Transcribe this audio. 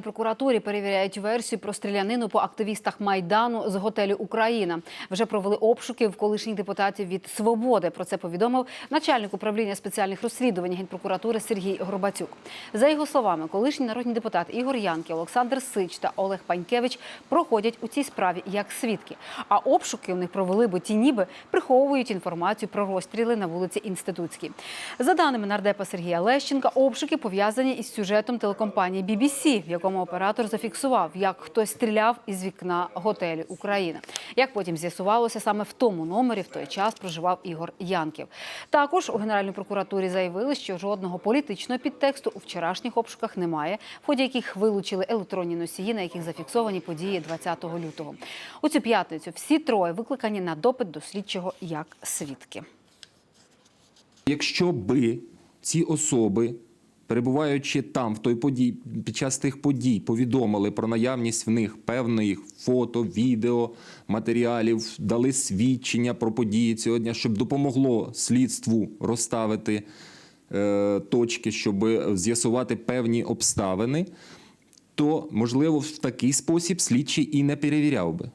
прокуратурі перевіряють версію про стрілянину по активістах майдану з готелю Україна. Вже провели обшуки в колишніх депутатів від свободи. Про це повідомив начальник управління спеціальних розслідувань генпрокуратури Сергій Горбацюк. За його словами, колишні народні депутати Ігор Янків, Олександр Сич та Олег Панькевич проходять у цій справі як свідки. А обшуки в них провели, бо ті ніби приховують інформацію про розстріли на вулиці Інститутській. За даними нардепа Сергія Лещенка, обшуки пов'язані із сюжетом телекомпанії BBC, в якому оператор зафіксував, як хтось стріляв із вікна готелю Україна. Як потім з'ясувалося, саме в тому номері в той час проживав Ігор Янків. Також у Генеральній прокуратурі заявили, що жодного політичного підтексту у вчорашніх обшуках немає, в ході яких вилучили електронні носії, на яких зафіксовані події 20 лютого. У цю п'ятницю всі троє викликані на допит до слідчого як свідки. Якщо би ці особи, перебуваючи там в той подій, під час тих подій, повідомили про наявність в них певних фото, відео, матеріалів, дали свідчення про події цього дня, щоб допомогло слідству розставити е, точки, щоб з'ясувати певні обставини, то можливо в такий спосіб слідчий і не перевіряв би.